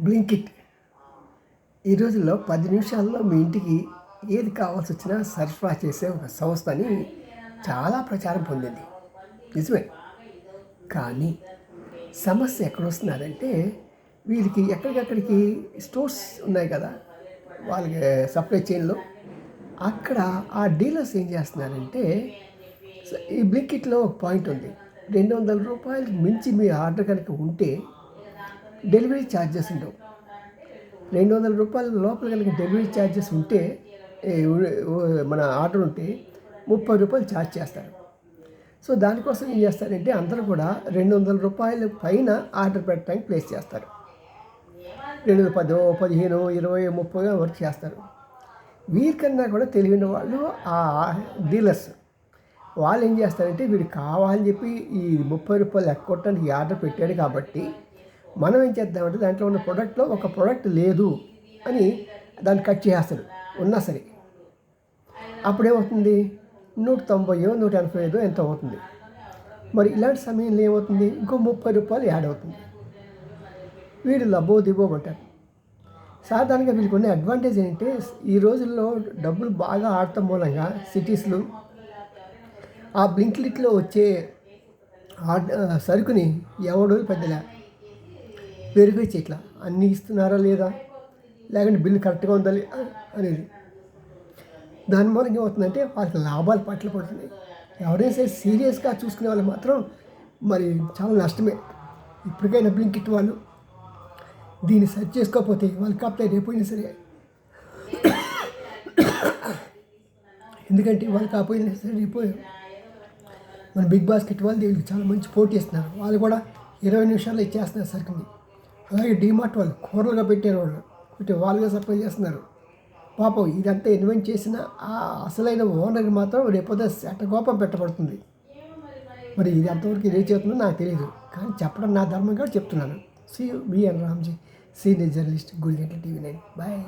Blinkit. ఈ రోజుల్లో పది నిమిషాల్లో మీ ఇంటికి ఏది కావాల్సి వచ్చినా సరఫరా చేసే ఒక సంస్థ అని చాలా ప్రచారం పొందింది. నిజమే. కానీ సమస్య ఎక్కడ వస్తున్నారంటే వీరికి ఎక్కడికక్కడికి స్టోర్స్ ఉన్నాయి కదా వాళ్ళకి సప్లై చైన్లో. అక్కడ ఆ డీలర్స్ ఏం చేస్తున్నారంటే ఈ బ్లింకిట్లో ఒక పాయింట్ ఉంది. రెండు వందల రూపాయలకు మించి మీ ఆర్డర్ కనుక ఉంటే డెలివరీ ఛార్జెస్ ఉండవు. రెండు వందల రూపాయల లోపల కనుక డెలివరీ ఛార్జెస్ ఉంటే మన ఆర్డర్ ఉంటే ముప్పై రూపాయలు ఛార్జ్ చేస్తారు. సో దానికోసం ఏం చేస్తారంటే అందరూ కూడా రెండు వందల రూపాయల పైన ఆర్డర్ పెట్టడానికి ప్లేస్ చేస్తారు. రెండు వందల పదో పదిహేను ఇరవై ముప్పై వరకు చేస్తారు. వీరికన్నా కూడా తెలివిన వాళ్ళు ఆ డీలర్స్. వాళ్ళు ఏం చేస్తారంటే వీడికి కావాలని చెప్పి ఈ ముప్పై రూపాయలు ఎక్కొట్టడానికి ఆర్డర్ పెట్టాడు కాబట్టి మనం ఏం చేద్దామంటే దాంట్లో ఉన్న ప్రోడక్ట్లో ఒక ప్రోడక్ట్ లేదు అని దాన్ని కట్ చేసేస్తాడు ఉన్నా సరే. అప్పుడేమవుతుంది? నూట తొంభైయో నూట ఎనభై ఐదో ఎంత అవుతుంది. మరి ఇలాంటి సమయంలో ఏమవుతుంది? ఇంకో ముప్పై రూపాయలు యాడ్ అవుతుంది. వీడు లబో దిబో అంటారు సాధారణంగా వీళ్ళకి ఉన్న అడ్వాంటేజ్ ఏంటంటే ఈ రోజుల్లో డబ్బులు బాగా ఆడటం మూలంగా సిటీస్లో ఆ బ్లింక్లిట్లో వచ్చే ఆ, సరుకుని ఎవడో పెద్దలే. వెరిఫై చేయట్లా అన్నీ ఇస్తున్నారా లేదా? లేకుంటే బిల్లు కరెక్ట్గా ఉందా అనేది. దాని మూలంగా ఏమవుతుందంటే వాళ్ళకి లాభాలు పట్ల పడుతున్నాయి. ఎవరైనా సరే సీరియస్గా చూసుకునే వాళ్ళు మాత్రం మరి చాలా నష్టమే. ఇప్పటికైనా బ్లింకిట్ వాళ్ళు. దీన్ని సెర్చ్ చేసుకోకపోతే వాళ్ళు కాపుతాయి రేపోయినా సరే. ఎందుకంటే వాళ్ళు కాకపోయినా సరే రేపు మన బిగ్ బాస్కెట్ వాళ్ళు చాలా మంచి పోటీ ఇస్తున్నారు వాళ్ళు కూడా ఇరవై నిమిషాల్లో ఇచ్చేస్తున్నారు సరుకుని. అలాగే డీమార్ట్ వాళ్ళు కూరలుగా పెట్టారు వాళ్ళు. పెట్టి వాళ్ళుగా సప్లై చేస్తున్నారు. పాపం ఇదంతా ఇన్వెంట్ చేసిన ఆ అసలైన ఓనర్కి మాత్రం రేపొద్దు సెట కోపం పెట్టబడుతుంది. మరి ఇది అంతవరకు రీచ్ అవుతుందో నాకు తెలియదు కానీ చెప్పడం నా ధర్మం కూడా చెప్తున్నాను. C B N Ramji senior journalist Gudiganta TV nine bye